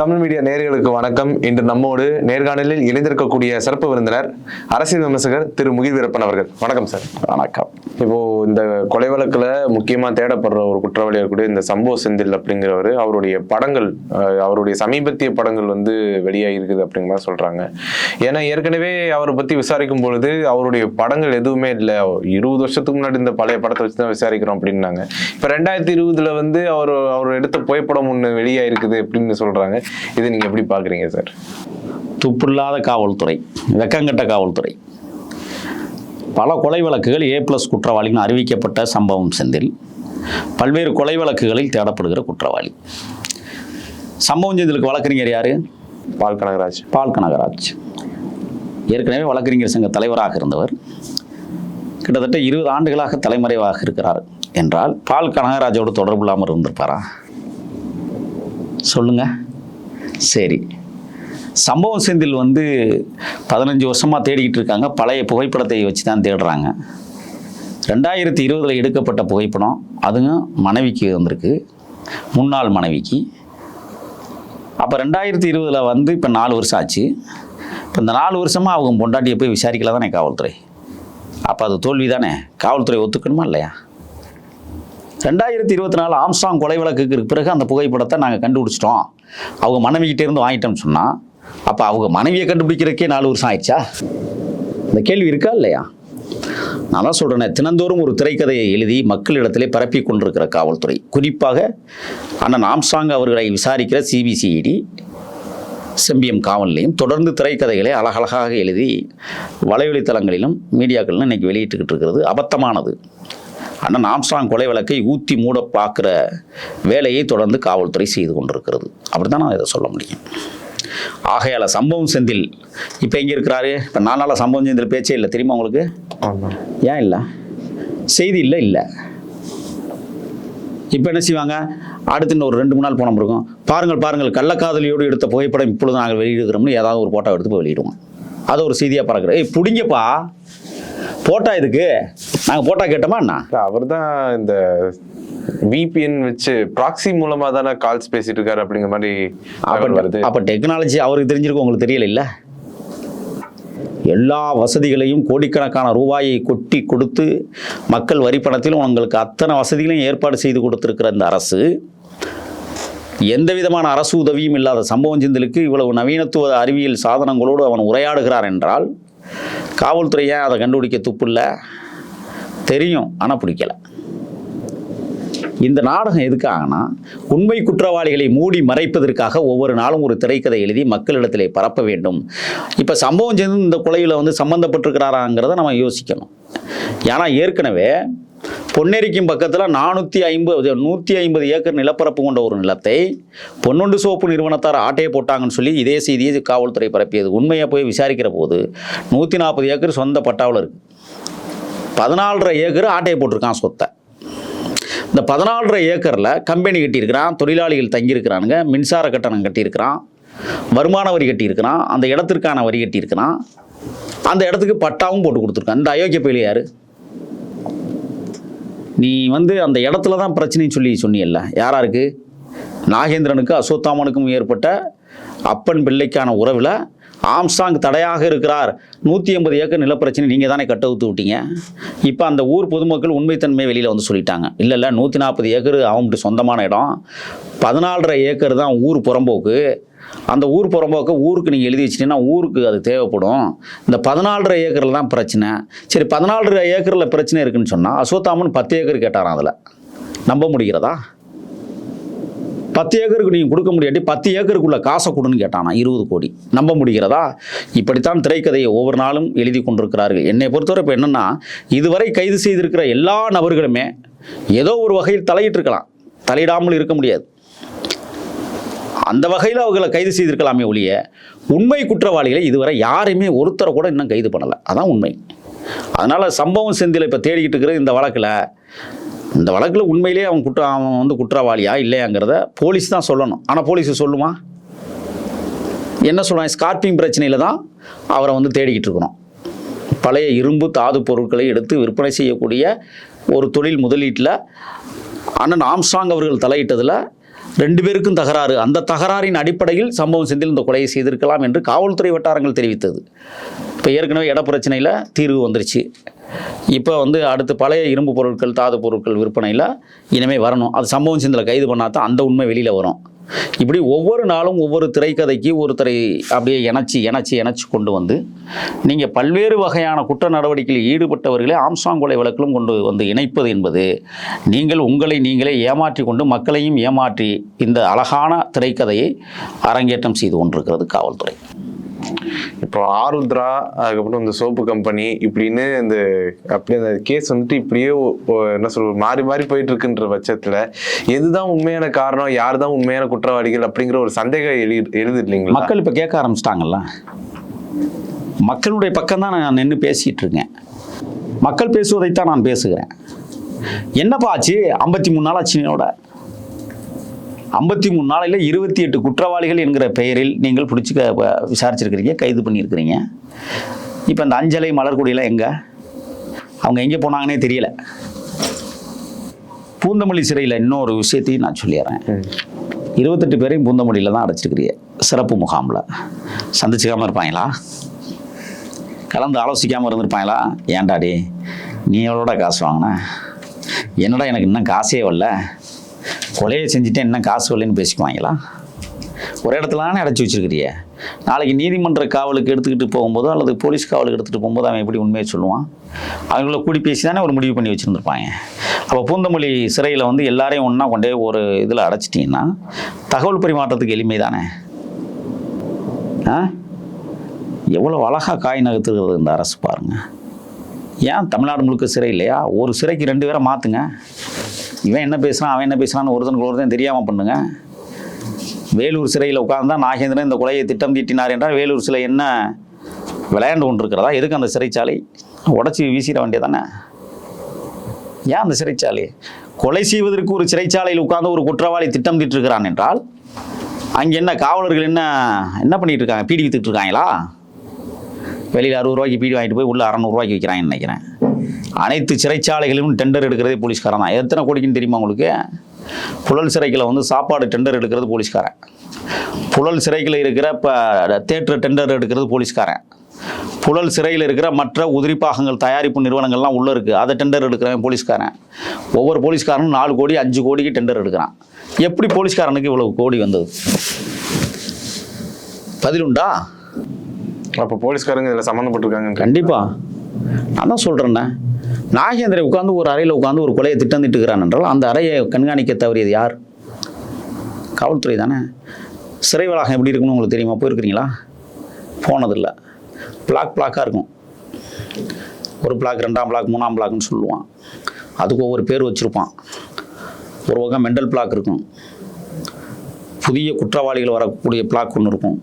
Tamil media நேயர்களுக்கு வணக்கம். இன்று நம்மோடு நேர்காணலில் இணைந்திருக்கக்கூடிய சிறப்பு விருந்தினர் அரசியல் விமர்சகர் திரு முகில் வீரப்பன் அவர்கள். வணக்கம் சார். வணக்கம். இப்போ இந்த கொலை வழக்குல முக்கியமா தேடப்படுற ஒரு குற்றவாளியா இருக்கக்கூடிய இந்த சம்போ செந்தில் அப்படிங்கிறவர் அவருடைய படங்கள் அவருடைய சமீபத்திய படங்கள் வந்து வெளியாகி இருக்குது அப்படிங்கிற மாதிரி சொல்றாங்க. ஏன்னா ஏற்கனவே அவரை பத்தி விசாரிக்கும் பொழுது அவருடைய படங்கள் எதுவுமே இல்லை. இருபது வருஷத்துக்கு முன்னாடி இந்த பழைய படத்தை வச்சு தான் விசாரிக்கிறோம் அப்படின்னாங்க. இப்ப ரெண்டாயிரத்தி இருபதுல வந்து அவர் அவர் எடுத்த புகைப்படம் ஒண்ணு வெளியாயிருக்குது அப்படின்னு சொல்றாங்க. இதை நீங்க எப்படி பாக்குறீங்க சார் துப்பில்லாத காவல்துறை வெக்கங்கட்ட காவல்துறை. பல கொலை வழக்குகள் ஏ ப்ளஸ் குற்றவாளின்னு அறிவிக்கப்பட்ட சம்பவம் செந்தில். பல்வேறு கொலை வழக்குகளில் தேடப்படுகிற குற்றவாளி. சம்பவம் செந்திலுக்கு வழக்கறிஞர் யாரு? பால் கனகராஜ். பால் கனகராஜ். ஏற்கனவே வழக்கறிஞர் சங்க தலைவராக இருந்தவர். கிட்டத்தட்ட இருபது ஆண்டுகளாக தலைமறைவாக இருக்கிறார். என்றால் பால் கனகராஜோடு தொடர்பு இல்லாமல் இருந்திருப்பாரா? சொல்லுங்க. சரி. சம்பவம் செந்தில் வந்து பதினஞ்சு வருஷமாக தேடிக்கிட்டு இருக்காங்க. பழைய புகைப்படத்தை வச்சு தான் தேடுறாங்க. ரெண்டாயிரத்தி இருபதில் எடுக்கப்பட்ட புகைப்படம். அதுவும் மனைவிக்கு வந்திருக்கு. முன்னாள் மனைவிக்கு. அப்போ ரெண்டாயிரத்தி இருபதில் வந்து இப்போ நாலு வருஷம் ஆச்சு. இப்போ இந்த நாலு வருஷமாக அவங்க பொண்டாட்டியை போய் விசாரிக்கல தானே காவல்துறை. அப்போ அது தோல்வி தானே காவல்துறை ஒத்துக்கணுமா இல்லையா? ரெண்டாயிரத்தி இருபத்தி நாலு ஆம்ஸ்டாங் கொலை வழக்குக்கு பிறகு அந்த புகைப்படத்தை நாங்கள் கண்டுபிடிச்சிட்டோம். அவங்க மனைவிக்கிட்டே இருந்து வாங்கிட்டோம்னு சொன்னால் அப்போ அவங்க மனைவியை கண்டுபிடிக்கிறதுக்கே நாலு வருஷம் ஆயிடுச்சா? இந்த கேள்வி இருக்கா இல்லையா? நான் தான் சொல்கிறேனே தினந்தோறும் ஒரு திரைக்கதையை எழுதி மக்களிடத்திலே பரப்பி கொண்டிருக்கிற காவல்துறை. குறிப்பாக அண்ணன் ஆம்ஸ்டாங் அவர்களை விசாரிக்கிற சிபிசிஇடி செம்பியம் காவல்லையும் தொடர்ந்து திரைக்கதைகளை அழகழகாக எழுதி வலைவலைத்தளங்களிலும் மீடியாக்களிலும் இன்னைக்கு வெளியிட்டுக்கிட்டு இருக்கிறது. அபத்தமானது. அண்ணன் ஆம்ஸ்டாங் கொலை வழக்கை ஊத்தி மூட பார்க்குற வேலையை தொடர்ந்து காவல்துறை செய்து கொண்டிருக்கிறது. அப்படி தான் நான் இதை சொல்ல முடியும். ஆகையால சம்பவம் செந்தில் இப்போ எங்கே இருக்கிறாரு? இப்போ நாலு நாளாக சம்பவம் செந்தில் பேச்சே இல்லை. தெரியுமா உங்களுக்கு? ஏன் இல்லை? செய்தி இல்லை இல்லை. இப்போ என்ன செய்வாங்க? அடுத்து இன்னும் ஒரு ரெண்டு மூணு நாள் போன பிறகும் பாருங்கள் பாருங்கள் கள்ளக்காதலியோடு எடுத்த புகைப்படம் இப்பொழுது நாங்கள் வெளியிடுகிறோம்னு ஏதாவது ஒரு போட்டோ எடுத்து போய் வெளியிடுவோம். அது ஒரு செய்தியாக பறக்குறோம் ஏய் பிடிங்கப்பா. போட்டா இதுக்கு நாங்கள் போட்டா கேட்டோமா என்ன அவர் தான் இந்த விபிஎன் வச்சு ப்ராக்சி மூலமா தானே கால்ஸ் பேசிட்டு இருக்காரு அப்படிங்கிற மாதிரி வருது. அப்போ டெக்னாலஜி அவருக்கு தெரிஞ்சிருக்கும் உங்களுக்கு தெரியல இல்ல? எல்லா வசதிகளையும் கோடிக்கணக்கான ரூபாயை கொட்டி கொடுத்து மக்கள் வரி பணத்தில் உங்களுக்கு அத்தனை வசதிகளையும் ஏற்பாடு செய்து கொடுத்திருக்கிற இந்த அரசு எந்த விதமான அரசு உதவியும் இல்லாத சம்பவம் சிந்தலுக்கு இவ்வளவு நவீனத்துவ அறிவியல் சாதனங்களோடு அவன் உரையாடுகிறார் என்றால் காவல்துறை ஏன் அதை கண்டுபிடிக்க துப்பில்ல? தெரியும் ஆனால் பிடிக்கல. இந்த நாடகம் எதுக்காகனா உண்மை குற்றவாளிகளை மூடி மறைப்பதற்காக ஒவ்வொரு நாளும் ஒரு திரைக்கதை எழுதி மக்களிடத்திலே பரப்ப வேண்டும். இப்போ சம்பவம் செய்து இந்த கொலையில் வந்து சம்மந்தப்பட்டிருக்கிறாராங்கிறத நம்ம யோசிக்கணும். ஏன்னா ஏற்கனவே பொன்னெரிக்கும் பக்கத்தில் நானூற்றி ஐம்பது நூற்றி ஐம்பது ஏக்கர் நிலப்பரப்பு கொண்ட ஒரு நிலத்தை பொன்னுண்டு சோப்பு நிறுவனத்தார் ஆட்டையை போட்டாங்கன்னு சொல்லி இதே செய்தியை காவல்துறை பரப்பியது. உண்மையை போய் விசாரிக்கிற போது நூற்றி நாற்பது ஏக்கர் சொந்த பட்டாவில் இருக்குது பதினாலரை ஏக்கர் ஆட்டையை போட்டிருக்கான் சொத்தை. இந்த பதினாலரை ஏக்கரில் கம்பெனி கட்டியிருக்கிறான் தொழிலாளிகள் தங்கியிருக்கிறானுங்க மின்சார கட்டணம் கட்டியிருக்கிறான் வருமான வரி கட்டியிருக்கிறான் அந்த இடத்திற்கான வரி கட்டியிருக்கிறான் அந்த இடத்துக்கு பட்டாவும் போட்டு கொடுத்துருக்கான். இந்த அயோக்கிய பயிலி யாரு? நீ வந்து அந்த இடத்துல தான் பிரச்சனைன்னு சொல்லி சொன்னியல்ல. யாராருக்கு? நாகேந்திரனுக்கு அசோத்தாமனுக்கும் ஏற்பட்ட அப்பன் பிள்ளைக்கான உறவில் ஆம்ஸ்டாங் தடையாக இருக்கிறார். நூற்றி எண்பது ஏக்கர் நிலப்பிரச்சனை நீங்கள் தானே கட்ட ஊத்து விட்டீங்க. இப்போ அந்த ஊர் பொதுமக்கள் உண்மைத்தன்மை வெளியில் வந்து சொல்லிட்டாங்க. இல்லை இல்லை நூற்றி நாற்பது ஏக்கர் அவங்களுக்கு சொந்தமான இடம். பதினாலரை ஏக்கர் தான் ஊர் புறம்போக்கு. அந்த ஊர் புறம்போக்க ஊருக்கு நீங்கள் எழுதி வச்சிட்டீங்கன்னா ஊருக்கு அது தேவைப்படும். இந்த பதினாலரை ஏக்கரில் தான் பிரச்சனை. சரி பதினாலரை ஏக்கரில் பிரச்சனை இருக்குன்னு சொன்னால் அசோத்தாமன் பத்து ஏக்கர் கேட்டாராம் அதில். நம்ப முடிகிறதா? பத்து ஏக்கருக்கு நீங்கள் கொடுக்க முடியாட்டி பத்து ஏக்கருக்குள்ள காசை கொடுன்னு கேட்டானா இருபது கோடி. நம்ப முடிகிறதா? இப்படித்தான் திரைக்கதையை ஒவ்வொரு நாளும் எழுதி கொண்டிருக்கிறார்கள். என்னை பொறுத்தவரை இப்போ என்னென்னா இதுவரை கைது செய்திருக்கிற எல்லா நபர்களுமே ஏதோ ஒரு வகையில் தலையிட்டிருக்கலாம். தலையிடாமல் இருக்க முடியாது. அந்த வகையில் அவர்களை கைது செய்திருக்கலாமே ஒழிய உண்மை குற்றவாளிகளை இதுவரை யாரையுமே ஒருத்தரை கூட இன்னும் கைது பண்ணலை. அதான் உண்மை. அதனால் சம்பவம் செந்தில் இப்போ தேடிக்கிட்டு இருக்கிற இந்த வழக்கில். இந்த வழக்கில் உண்மையிலேயே அவன் குற்ற அவன் வந்து குற்றவாளியா இல்லையாங்கிறத போலீஸ் தான் சொல்லணும். ஆனால் போலீஸ் சொல்லுமா? என்ன சொல்கிறான் ஸ்கார்பிங் பிரச்சனையில் தான் அவரை வந்து தேடிக்கிட்டு இருக்கிறோம் பழைய இரும்பு தாது பொருட்களை எடுத்து விற்பனை செய்யக்கூடிய ஒரு தொழில் முதலீட்டில் அண்ணன் ஆம்ஸ்டாங் அவர்கள் தலையிட்டதில் ரெண்டு பேருக்கும் தகராறு. அந்த தகராறின் அடிப்படையில் சம்பவம் செந்தில் இந்த கொலையை செய்திருக்கலாம் என்று காவல்துறை வட்டாரங்கள் தெரிவித்தது. இப்போ ஏற்கனவே இட பிரச்சனையில் தீர்வு வந்துருச்சு. இப்போ வந்து அடுத்து பழைய இரும்பு பொருட்கள் தாது பொருட்கள் விற்பனையில் இனிமேல் வரணும். அது சம்பவம் செந்தில் கைது பண்ணால் தான் அந்த உண்மை வெளியில் வரும். இப்படி ஒவ்வொரு நாளும் ஒவ்வொரு திரைக்கதைக்கு ஒருத்தரை அப்படியே இணைச்சி இணைச்சி இணைச்சி கொண்டு வந்து நீங்கள் பல்வேறு வகையான குற்ற நடவடிக்கையில் ஈடுபட்டவர்களை ஆம்சாங் கொலை வழக்கிலும் கொண்டு வந்து இணைப்பது என்பது நீங்கள் உங்களை நீங்களே ஏமாற்றி கொண்டு மக்களையும் ஏமாற்றி இந்த அழகான திரைக்கதையை அரங்கேற்றம் செய்து கொண்டிருக்கிறது காவல்துறை. இப்போ ஆருத்ரா அதுக்கப்புறம் இந்த சோப்பு கம்பெனி இப்படின்னு இந்த அப்படியே அந்த கேஸ் வந்துட்டு இப்படியே என்ன சொல்றது மாறி மாறி போயிட்டு இருக்குன்ற பட்சத்துல எதுதான் உண்மையான காரணம் யார் தான் உண்மையான குற்றவாளிகள் அப்படிங்கிற ஒரு சந்தேகம் எழு எழுது இல்லைங்களா? மக்கள் இப்போ கேட்க ஆரம்பிச்சிட்டாங்கல்ல. மக்களுடைய பக்கம் தான் நான் நின்று பேசிகிட்டு இருக்கேன். மக்கள் பேசுவதைத்தான் நான் பேசுகிறேன். என்னப்பா ஆச்சு? ஐம்பத்தி மூணு நாள் ஆச்சுனோட ஐம்பத்தி மூணு நாளையில் இருபத்தி எட்டு குற்றவாளிகள் என்கிற பெயரில் நீங்கள் பிடிச்சி விசாரிச்சிருக்கிறீங்க கைது பண்ணியிருக்கிறீங்க. இப்போ இந்த அஞ்சலை மலர்கொடியெல்லாம் எங்கே? அவங்க எங்கே போனாங்கன்னே தெரியல. பூந்தமல்லி சிறையில் இன்னொரு விஷயத்தையும் நான் சொல்லிடுறேன். இருபத்தெட்டு பேரையும் பூந்தமல்லியில் தான் அடைச்சிருக்கிறீங்க. சிறப்பு முகாமில். சந்திச்சுக்காமல் இருப்பாங்களா? கலந்து ஆலோசிக்காமல் இருந்திருப்பாங்களா? ஏன்டாடி நீ எவ்வளோட காசு வாங்கின? என்னடா எனக்கு இன்னும் காசே வரல? கொலையை செஞ்சுட்டேன் என்ன காசு வரலன்னு பேசிக்குவாங்களா? ஒரு இடத்துல தானே அடைச்சி வச்சிருக்கிறிய? நாளைக்கு நீதிமன்ற காவலுக்கு எடுத்துக்கிட்டு போகும்போதோ அல்லது போலீஸ் காவலுக்கு எடுத்துகிட்டு போகும்போது அவன் எப்படி உண்மையை சொல்லுவான்? அவங்கள கூடி பேசி தானே ஒரு முடிவு பண்ணி வச்சுருந்துருப்பாங்க. அப்போ பூந்தமல்லி சிறையில் வந்து எல்லாரையும் ஒன்றா கொண்டே ஒரு இதில் அடைச்சிட்டிங்கன்னா தகவல் பரிமாற்றத்துக்கு எளிமை தானே? ஆ? எவ்வளோ அழகாக காய் நகர்த்துகிறது இந்த அரசு பாருங்க. ஏன் தமிழ்நாடு முழுக்க சிறை இல்லையா? ஒரு சிறைக்கு ரெண்டு பேரை மாற்றுங்க இவன் என்ன பேசுகிறான் அவன் என்ன பேசுகிறான்னு ஒருத்தனுக்கு ஒருத்தன் தெரியாமல் பண்ணுங்க. வேலூர் சிறையில் உட்கார்ந்தா நாகேந்திரன் இந்த கொலையை திட்டம் தீட்டினார் என்றால் வேலூர் சிலை என்ன விளையாண்டு கொண்டிருக்கிறதா? எதுக்கு அந்த சிறைச்சாலை? உடச்சி வீசிட வேண்டியதானே? ஏன் அந்த சிறைச்சாலை? கொலை செய்வதற்கு ஒரு சிறைச்சாலையில் உட்கார்ந்து ஒரு குற்றவாளி திட்டம் தீட்டிருக்கிறான் என்றால் அங்கே என்ன காவலர்கள் என்ன என்ன பண்ணிட்டு இருக்காங்க? பீடி வித்துட்டு இருக்காங்களா? வெளியில் அறுபது ரூபாய்க்கு பீடி வாங்கிட்டு போய் உள்ள அறநூறுவாய்க்கு விற்கிறாங்கன்னு நினைக்கிறேன். அனைத்து சிறைச்சாலைகளிலும் டெண்டர் எடுக்கிறதே போலீஸ்காரன் தான். எத்தனை கோடிக்குன்னு தெரியுமா உங்களுக்கு? புழல் சிறைக்கில் வந்து சாப்பாடு டெண்டர் எடுக்கிறது போலீஸ்காரன். புழல் சிறைக்கில் இருக்கிற இப்போ தேட்டர் டெண்டர் எடுக்கிறது போலீஸ்காரன். புழல் சிறையில் இருக்கிற மற்ற உதிரிப்பாகங்கள் தயாரிப்பு நிறுவனங்கள்லாம் உள்ளே இருக்குது அதை டெண்டர் எடுக்கிறவன் போலீஸ்காரன். ஒவ்வொரு போலீஸ்காரனும் நாலு கோடி அஞ்சு கோடிக்கு டெண்டர் எடுக்கிறான். எப்படி போலீஸ்காரனுக்கு இவ்வளவு கோடி வந்தது? பதிலுண்டா அப்போ போலீஸ்காரங்க இதுல சம்மந்தப்பட்டிருக்காங்க கண்டிப்பா. நான் தான் சொல்கிறேன்னே நாகேந்திரன் உட்காந்து ஒரு அறையில் உட்காந்து ஒரு கொலையை திட்டமிட்டுக்கிறான் என்றால் அந்த அறையை கண்காணிக்க தவறியது யார்? காவல்துறை தானே. சிறை வளாகம் எப்படி இருக்குன்னு உங்களுக்கு தெரியுமா? போயிருக்கிறீங்களா? போனதில்லை. பிளாக் பிளாக்காக இருக்கும். ஒரு பிளாக் ரெண்டாம் பிளாக் மூணாம் பிளாக்னு சொல்லுவான். அதுக்கு ஒவ்வொரு பேர் வச்சுருப்பான். ஒரு பக்கம் மெண்டல் பிளாக் இருக்கும். புதிய குற்றவாளிகள் வரக்கூடிய பிளாக் ஒன்று இருக்கும்.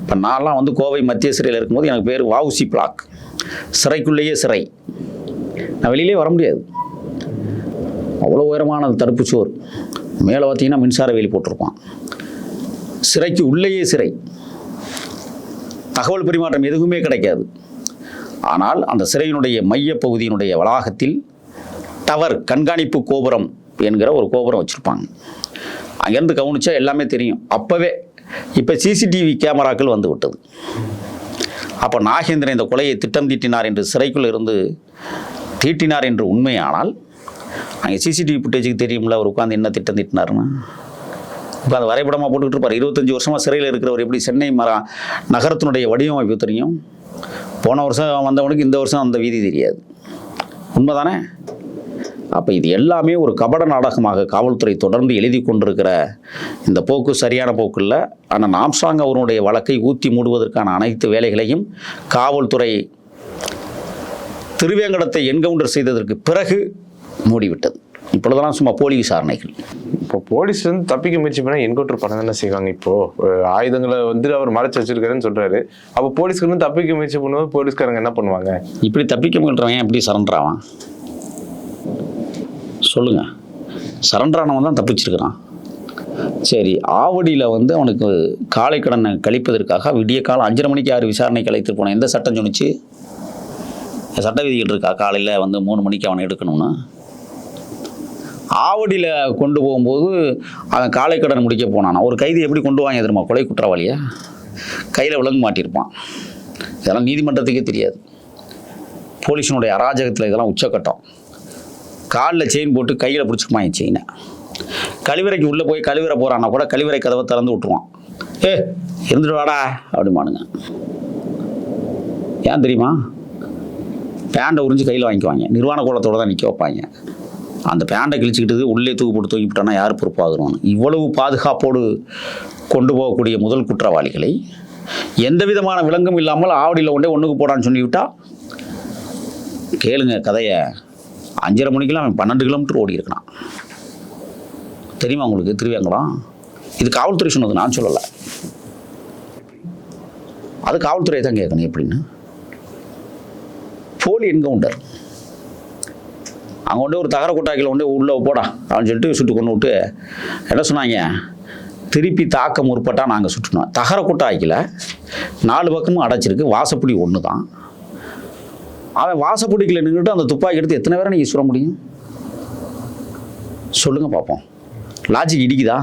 இப்போ நான்லாம் வந்து கோவை மத்திய சிறையில் இருக்கும்போது எனக்கு பேர் வவுசி பிளாக். சிறைக்குள்ளேயே சிறை. நான் வெளியிலே வர முடியாது. அவ்வளோ உயரமான அந்த தடுப்பு சுவர். மேலே பார்த்தீங்கன்னா மின்சார வேலி போட்டிருப்பான். சிறைக்கு உள்ளேயே சிறை. தகவல் பரிமாற்றம் எதுவுமே கிடைக்காது. ஆனால் அந்த சிறையினுடைய மையப் பகுதியினுடைய வளாகத்தில் டவர் கண்காணிப்பு கோபுரம் என்கிற ஒரு கோபுரம் வச்சுருப்பாங்க. அங்கேருந்து கவனிச்சா எல்லாமே தெரியும். அப்போவே இப்போ சிசிடிவி கேமராக்கள் வந்து விட்டது. அப்போ நாகேந்திரன் இந்த கொலையை திட்டம் தீட்டினார் என்று சிறைக்குள் இருந்து தீட்டினார் என்று உண்மையானால் அங்கே சிசிடிவி ஃபுட்டேஜுக்கு தெரியும்ல அவர் உட்காந்து என்ன திட்டம் தீட்டினாருன்னு உட்காந்து வரைபடமாக போட்டுக்கிட்டு இருப்பார். இருபத்தஞ்சி வருஷமாக சிறையில் இருக்கிறவர் எப்படி சென்னை மர நகரத்தினுடைய வடிவமைப்பு தெரியும்? போன வருஷம் வந்தவனுக்கு இந்த வருஷம் அந்த வீதி தெரியாது. உண்மைதானே? அப்போ இது எல்லாமே ஒரு கபட நாடகமாக காவல்துறை தொடர்ந்து எழுதி கொண்டிருக்கிற இந்த போக்கு சரியான போக்கு இல்லை ஆனால் நாம்சாங் அவருடைய வழக்கை ஊற்றி மூடுவதற்கான அனைத்து வேலைகளையும் காவல்துறை திருவேங்கடத்தை என்கவுண்டர் செய்ததற்கு பிறகு மூடிவிட்டது. இப்பொழுதெல்லாம் சும்மா போலி விசாரணைகள் இப்போ போலீஸ் வந்து தப்பிக்க முயற்சி பண்ணா என்கவுண்டர் பண்ண தானே செய்வாங்க இப்போ. ஆயுதங்களை வந்து அவர் மறைச்சு வச்சிருக்காருன்னு சொல்றாரு. அப்போ போலீஸ்க்கு வந்து தப்பிக்க முயற்சி பண்ணும்போது போலீஸ்காரங்க என்ன பண்ணுவாங்க? இப்படி தப்பிக்க முயல்றவன் எப்படி சரண்டர் ஆவான் சொல்லுங்க. சரண்டர் ஆனவன் தான் தப்பிச்சிருக்கிறான். சரி ஆவடியில் வந்து அவனுக்கு காலை கடனை கழிப்பதற்காக விடிய காலம் அஞ்சரை மணிக்கு யார் விசாரணைக்கு அழைத்து போனேன் எந்த சட்டம் சொன்னிச்சு? சட்ட விதிகள் இருக்கா? காலையில் வந்து மூணு மணிக்கு அவனை எடுக்கணும்னா? ஆவடியில் கொண்டு போகும்போது அவன் காலை கடன் முடிக்க போனானா? ஒரு கைதி எப்படி கொண்டு வாங்க தெரியுமா? கொலை குற்றவாளியா? கையில் விலங்கு மாட்டியிருப்பான். இதெல்லாம் நீதிமன்றத்துக்கே தெரியாது. போலீஸினுடைய அராஜகத்தில் இதெல்லாம் உச்சக்கட்டம். காலில் செயின் போட்டு கையில் பிடிச்சிக்குமா என் செயினை கழிவறைக்கு உள்ளே போய் கழிவறை போகிறான்னா கூட கழிவறை கதவை திறந்து விட்டுருவான். ஏ இருந்துட்டு வாடா அப்படிமானுங்க ஏன் தெரியுமா? பேண்டை உறிஞ்சு கையில் வாங்கிக்குவாங்க. நிர்வாண கோலத்தோடு தான் நிற்க வைப்பாங்க. அந்த பேண்டை கிழிச்சிக்கிட்டு உள்ளே தூக்கு போட்டு தூக்கி விட்டானா யார் பொறுப்பாகிறோன்னு. இவ்வளவு பாதுகாப்போடு கொண்டு போகக்கூடிய முதல் குற்றவாளிகளை எந்த விதமான விலங்கும் இல்லாமல் ஆவடியில் கொண்டே ஒன்றுக்கு போடான்னு சொல்லிவிட்டா? கேளுங்க கதையை. அஞ்சரை மணிக்கெல்லாம் அவன் பன்னெண்டு கிலோமீட்டர் ஓடி இருக்கிறான் தெரியுமா உங்களுக்கு? திருவேங்கடம்? இது காவல்துறை சொன்னது நான் சொல்லலை. அது காவல்துறையை தான் கேட்கணும் எப்படின்னு? போலி என்கவுண்டர். அங்கே கொண்டு ஒரு தகர கொட்டாக்கில் கொண்டு உள்ளே போடா அப்படின்னு சொல்லிட்டு சுட்டு கொண்டு விட்டு என்ன சொன்னாங்க? திருப்பி தாக்க முற்பட்டா நாங்கள் சுட்டுனோம். தகர கொட்டாய்க்கில் நாலு பக்கமும் அடைச்சிருக்கு வாசப்படி ஒன்று தான் அவன் வாசப்படிக்கில் நின்றுட்டு அந்த துப்பாக்கி எடுத்து எத்தனை பேரை நீங்கள் சுட முடியும்? சொல்லுங்கள் பார்ப்போம் லாஜிக் இடிக்குதா?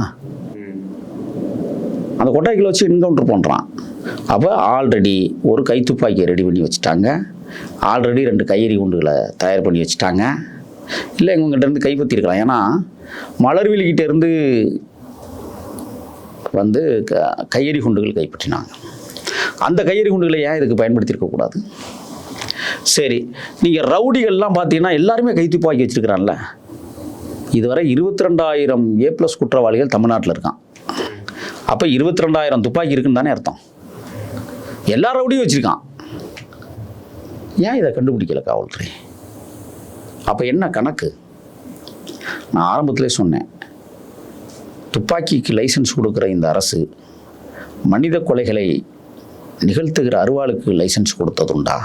அந்த கொட்டாய்க்கில் வச்சு என்கவுண்டர் பண்ணுறான் அப்போ ஆல்ரெடி ஒரு கைத்துப்பாக்கியை ரெடி பண்ணி வச்சுட்டாங்க. ஆல்ரெடி ரெண்டு கையெறி குண்டுகளை தயார் பண்ணி வச்சுட்டாங்க. இல்லை இவங்ககிட்டருந்து கைப்பற்றிருக்கலாம் ஏன்னா மலர்விழிக்கிட்டேருந்து வந்து க கையெறி குண்டுகள் கைப்பற்றினாங்க. அந்த கையெறி குண்டுகளை ஏன் இதுக்கு பயன்படுத்தியிருக்கக்கூடாது சரி நீங்கள் ரவுடிகள்லாம் பார்த்தீங்கன்னா எல்லாருமே கைத்துப்பாக்கி வச்சுருக்கிறான்ல. இதுவரை இருபத்தி ரெண்டாயிரம் ஏ ப்ளஸ் குற்றவாளிகள் தமிழ்நாட்டில் இருக்கான். அப்போ இருபத்தி ரெண்டாயிரம் துப்பாக்கி இருக்குன்னு தானே அர்த்தம். எல்லா ரவுடியும் வச்சுருக்கான். ஏன் இதை கண்டுபிடிக்கல காவல்துறை? அப்போ என்ன கணக்கு? நான் ஆரம்பத்திலே சொன்னேன். துப்பாக்கிக்கு லைசன்ஸ் கொடுக்குற இந்த அரசு மனித கொலைகளை நிகழ்த்துகிற அருவாளுக்கு லைசன்ஸ் கொடுத்ததுண்டா?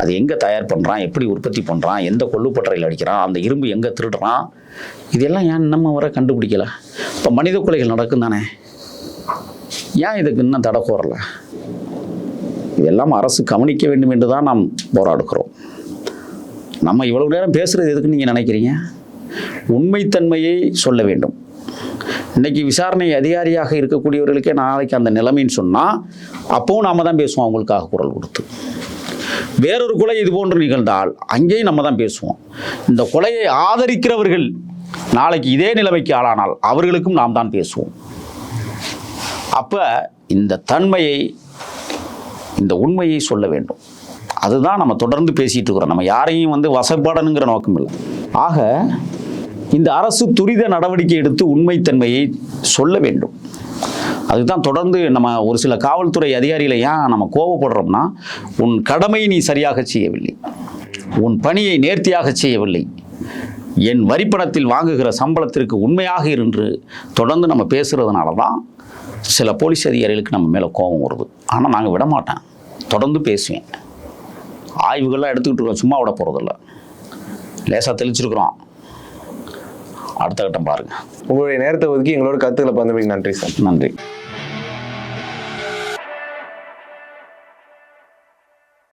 அது எங்கே தயார் பண்ணுறான் எப்படி உற்பத்தி பண்ணுறான் எந்த கொள்ளுப்பட்டறையில் அடிக்கிறான்? அந்த இரும்பு எங்கே திருடுறான்? இதெல்லாம் ஏன் நம்ம வர கண்டுபிடிக்கல? இப்போ மனித கொலைகள் நடக்கும் தானே ஏன் இதுக்கு இன்னும் தடை கோரலை? இதெல்லாம் அரசு கவனிக்க வேண்டும் என்று தான் நாம் போராடுகிறோம். நம்ம இவ்வளவு நேரம் பேசுகிறது எதுக்கு நீங்கள் நினைக்கிறீங்க? உண்மைத்தன்மையை சொல்ல வேண்டும். இன்னைக்கு விசாரணை அதிகாரியாக இருக்கக்கூடியவர்களுக்கே நாளைக்கு அந்த நிலைமைன்னு சொன்னால் அப்பவும் நாம தான் பேசுவோம் அவங்களுக்காக குரல் கொடுத்து. வேறொரு கொலை இது போன்று நிகழ்ந்தால் அங்கேயும் நம்ம தான் பேசுவோம். இந்த கொலையை ஆதரிக்கிறவர்கள் நாளைக்கு இதே நிலைமைக்கு ஆளானால் அவர்களுக்கும் நாம் தான் பேசுவோம். அப்போ இந்த தன்மையை இந்த உண்மையை சொல்ல வேண்டும். அதுதான் நம்ம தொடர்ந்து பேசிட்டு இருக்கிறோம். நம்ம யாரையும் வந்து வசப்பாடனுங்கிற நோக்கம் இல்லை. ஆக இந்த அரசு துரித நடவடிக்கை எடுத்து உண்மைத்தன்மையை சொல்ல வேண்டும். அதுதான் தொடர்ந்து நம்ம ஒரு சில காவல்துறை அதிகாரிகளை ஏன் நம்ம கோபப்படுறோம்னா உன் கடமை நீ சரியாக செய்யவில்லை. உன் பணியை நேர்த்தியாக செய்யவில்லை. என் வரிப்பணத்தில் வாங்குகிற சம்பளத்திற்கு உண்மையாக இருந்து தொடர்ந்து நம்ம பேசுகிறதுனால தான் சில போலீஸ் அதிகாரிகளுக்கு நம்ம மேலே கோபம் வருது. ஆனால் நாங்கள் விட மாட்டேன் தொடர்ந்து பேசுவேன். ஆய்வுகள்லாம் எடுத்துக்கிட்டு இருக்கோம். சும்மா விட போகிறதில்ல லேசாக தெளிச்சிருக்கிறோம். அடுத்த கட்டம் பாருங்கள் உங்களுடைய நேரத்தை ஒதுக்கி எங்களோட கருத்துக்களை பகிர்ந்தமைக்கு நன்றி சார். நன்றி.